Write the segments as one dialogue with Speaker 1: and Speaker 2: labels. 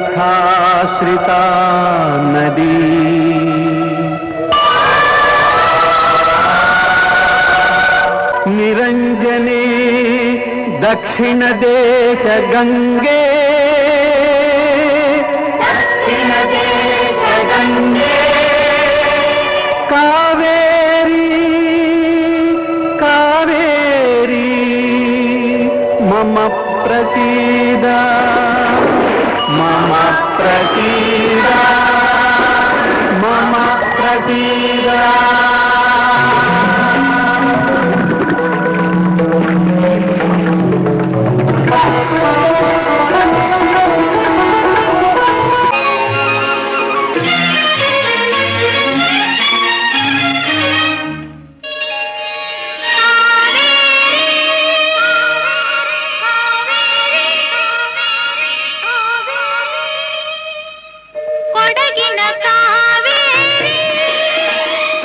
Speaker 1: సర్వతీర్థాశ్రితా నదీ నిరంజనే దక్షిణ దేశ గంగే దక్షిణ దేశ గంగే కావేరీ కావేరీ మమ ప్రతీరా మమ
Speaker 2: ప్రతీరా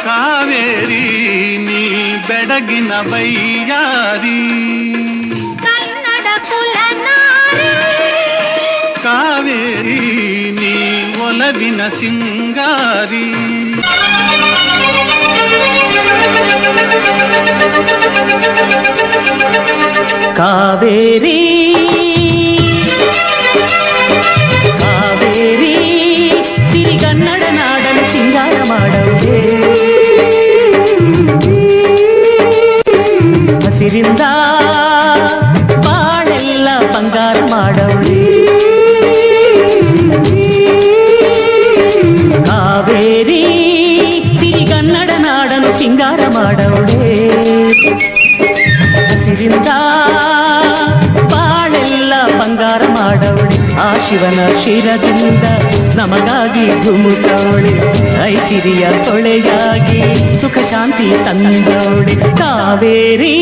Speaker 1: కావేరి నీ బెడగిన వయ్యారి కావేరి నీ ఒలదిన సింగారి
Speaker 3: కావేరీ ಹಸಿರಿಂದ ಬಾಳೆಲ್ಲ ಬಂಗಾರ ಮಾಡವಳೆ ಕಾವೇರಿ ಸಿರಿಗನ್ನಡ ನಾಡಲು ಸಿಂಗಾರ ಮಾಡವಳೆ ಹಸಿರಿಂದ ಶಿವನ ಶಿರದಿಂದ ನಮಗಾಗಿ ಧುಮುಕವಳೆ ಐಸಿರಿಯ ತೊಳೆಯಾಗಿ ಸುಖ ಶಾಂತಿ ತಂದವಳೆ ಕಾವೇರಿ.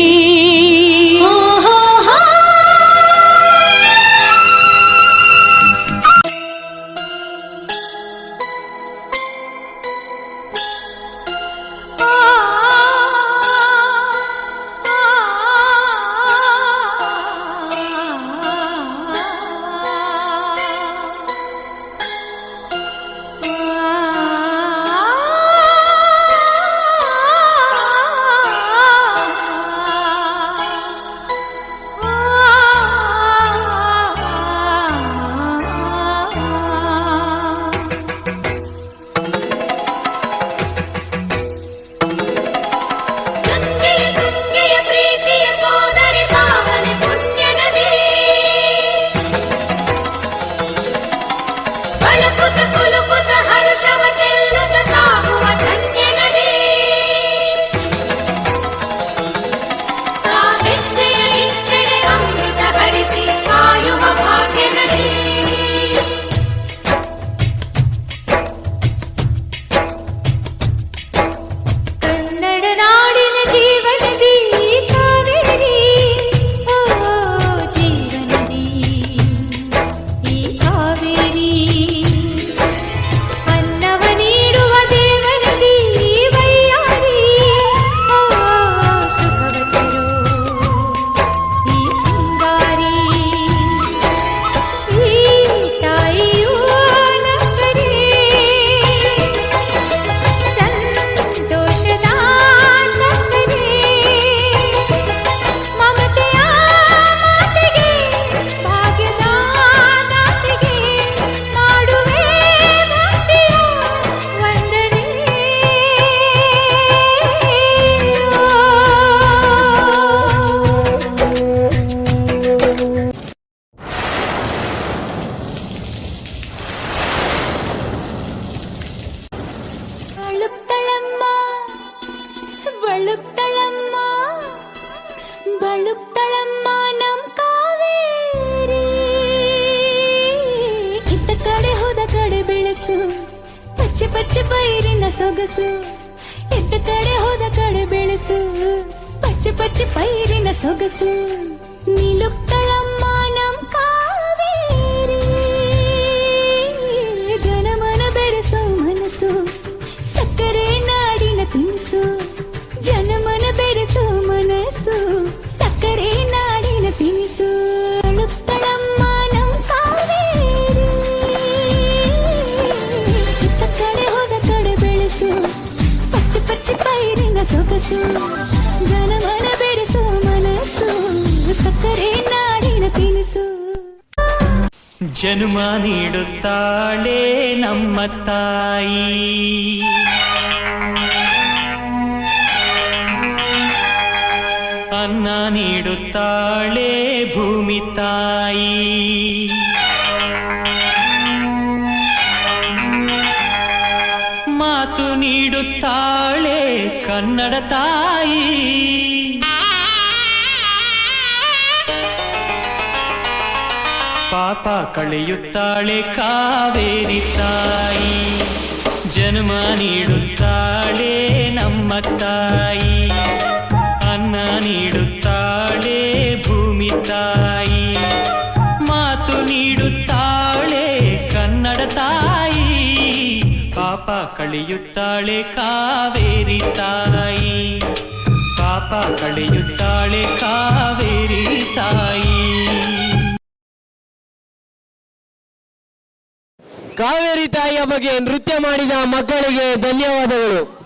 Speaker 2: ಕಡೆ ಬೆಳೆಸು ಪಚ್ಚೆ ಪಚ್ಚೆ ಪೈರಿನ ಸೊಗಸು ಇತ್ತ ಕಡೆ ಹೋದ ಕಡೆ ಬೆಳೆಸು ಪಚ್ಚೆ ಪಚ್ಚೆ ಪೈರಿನ ಸೊಗಸು మనసు ఘనమన బెరుసు మనసు సక్కరే నాడిన తినుసు
Speaker 4: ಜನುಮ ನೀಡುತ್ತಾಳೆ ನಮ್ಮ ತಾಯಿ ಅನ್ನ ನೀಡುತ್ತಾಳೆ ಭೂಮಿ ತಾಯಿ ಮಾತು ನೀಡುತ್ತಾಳೆ ಕನ್ನಡ ತಾಯಿ ಪಾಪ ಕಳೆಯುತ್ತಾಳೆ ಕಾವೇರಿ ತಾಯಿ ಜನ್ಮ ನೀಡುತ್ತಾಳೆ ನಮ್ಮ ತಾಯಿ ಅನ್ನ ನೀಡುತ್ತಾಳೆ ಭೂಮಿ ತಾಯಿ ಕಳೆಯುತ್ತಾಳೆ ಕಾವೇರಿ ತಾಯಿ. ಪಾಪ ಕಳೆಯುತ್ತಾಳೆ ಕಾವೇರಿ ತಾಯಿ.
Speaker 5: ಕಾವೇರಿ ತಾಯಿಯ ಬಗ್ಗೆ ನೃತ್ಯ ಮಾಡಿದ ಮಕ್ಕಳಿಗೆ ಧನ್ಯವಾದಗಳು.